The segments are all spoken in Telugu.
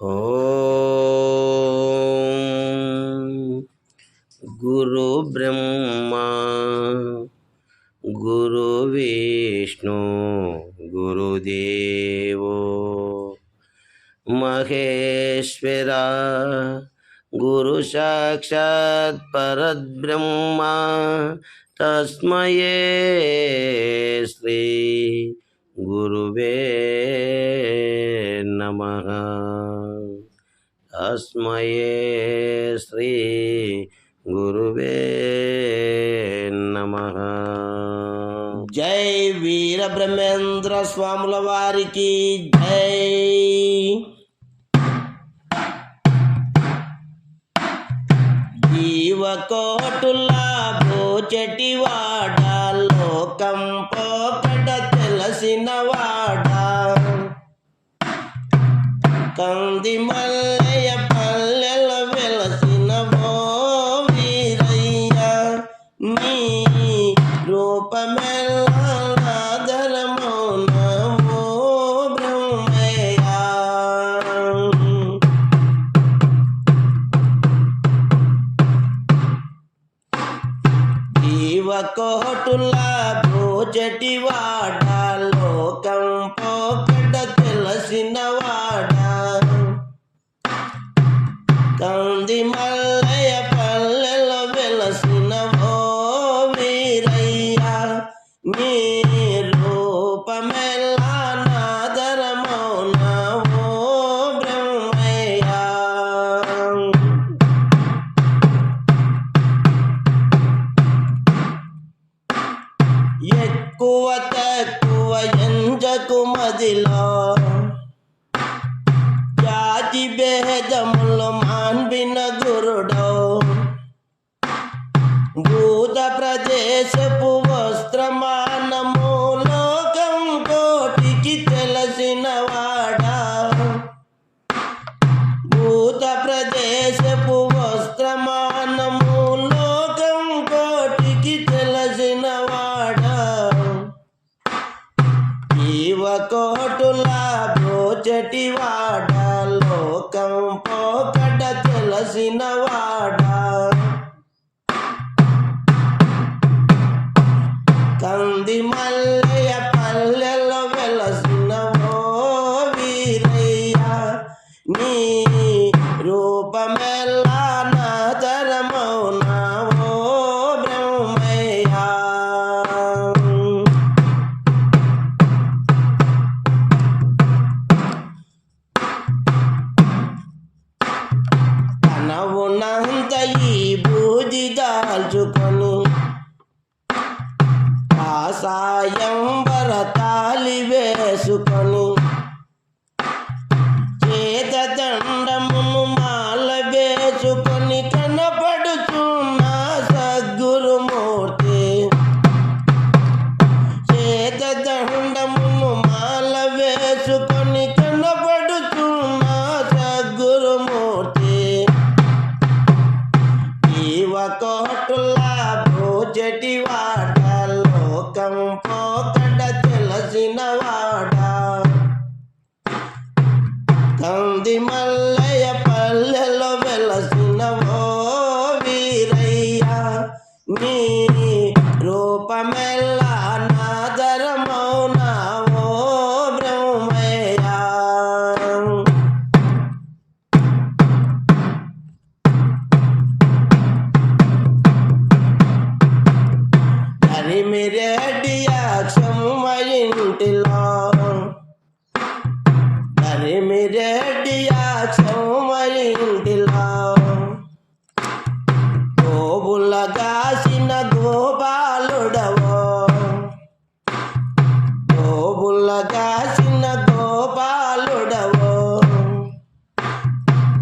ॐ गुरुब्रह्मा गुरुविष्णु गुरुदेवो महेश्वरा गुरुसाक्षात् परब्रह्मा तस्मये श्री గురువే నమ. అస్మయే శ్రీ గురువే నమ. జై వీర బ్రహ్మేంద్ర స్వాముల వారికి జై. జీవకోటుల కంది మల్లయ్య పల్లెల వెలసిన ఓ వీరయ్య నీ రూపమెల్లాధరమౌన ఓ బ్రహ్మయ్య. జీవకోటులా భోజటివా ఎంజకు మదిలో జాతి భేదములు మాన్విన గురుడో భూత ప్రదేశపు వస్త్రమానము లోకం కోటికి తెలిసిన వాడా భూత ప్రదేశ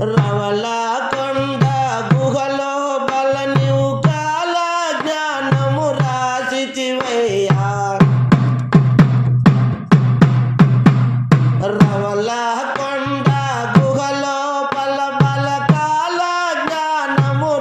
రవలా కొండ గుహలో బల నీవు కాల జ్ఞానము రాసిచివయ్యా. రవలా కొండ గుహలో బల బల కాల జ్ఞానము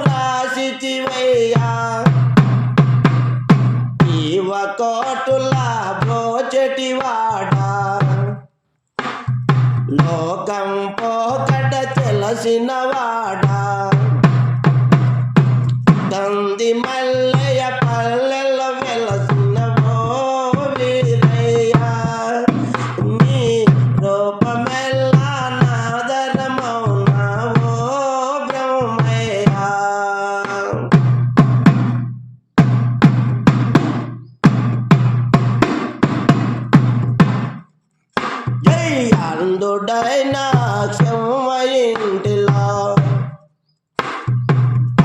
అయినా క్షమ ఇంటిలా.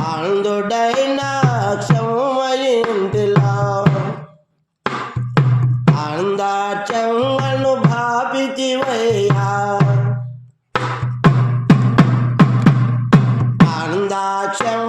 అందుడైనా క్షమ ఇంటిలా. అందాచంగను భావితివయ్యా అందాచం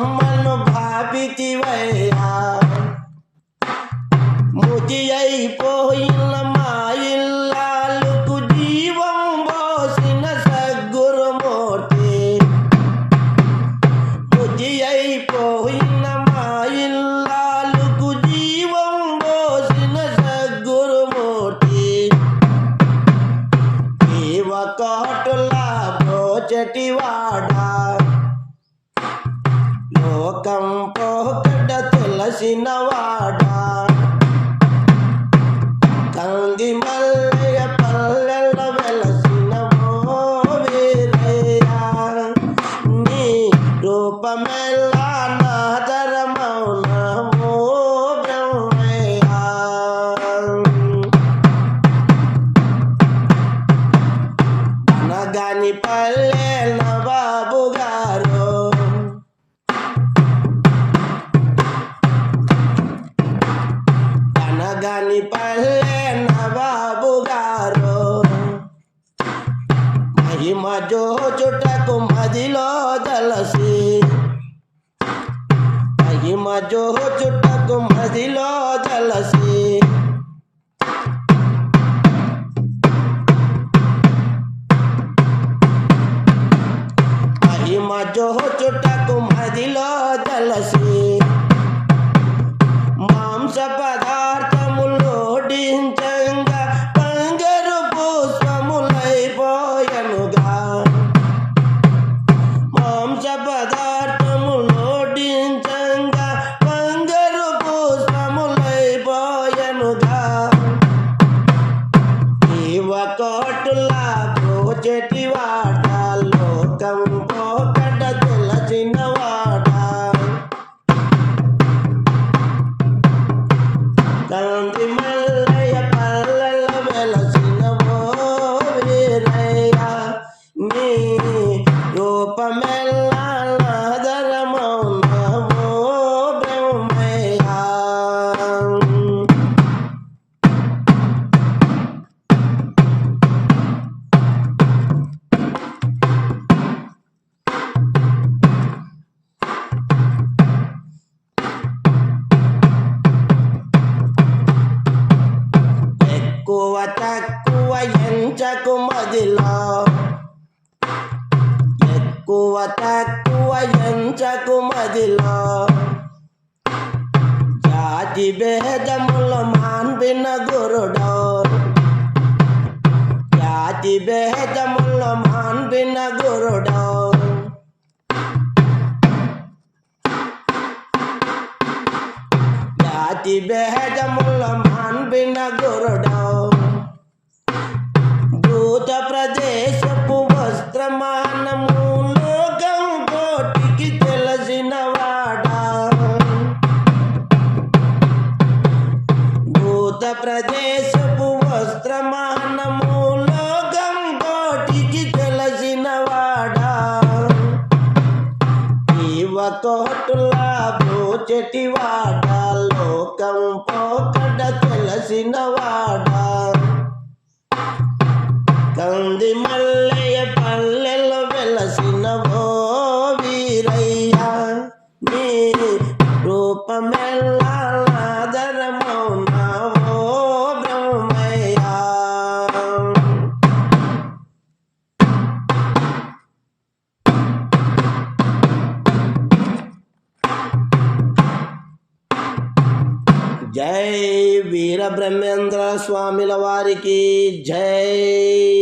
चुट्टा तुम लो जल से महिमा जो हो चुट्टा లోకం పోకడ తెలచినవా తక్కువ ఎంచకు మదిలో జాతి భేదముల మాన్పిన గురుడో. జాతి భేదముల మాన్పిన గురుడో. చక్కటివాడ లోకం పోకడ తెలిసినవాడ కందిమల్ల బ్రహ్మేంద్ర స్వామిల వారికి జై.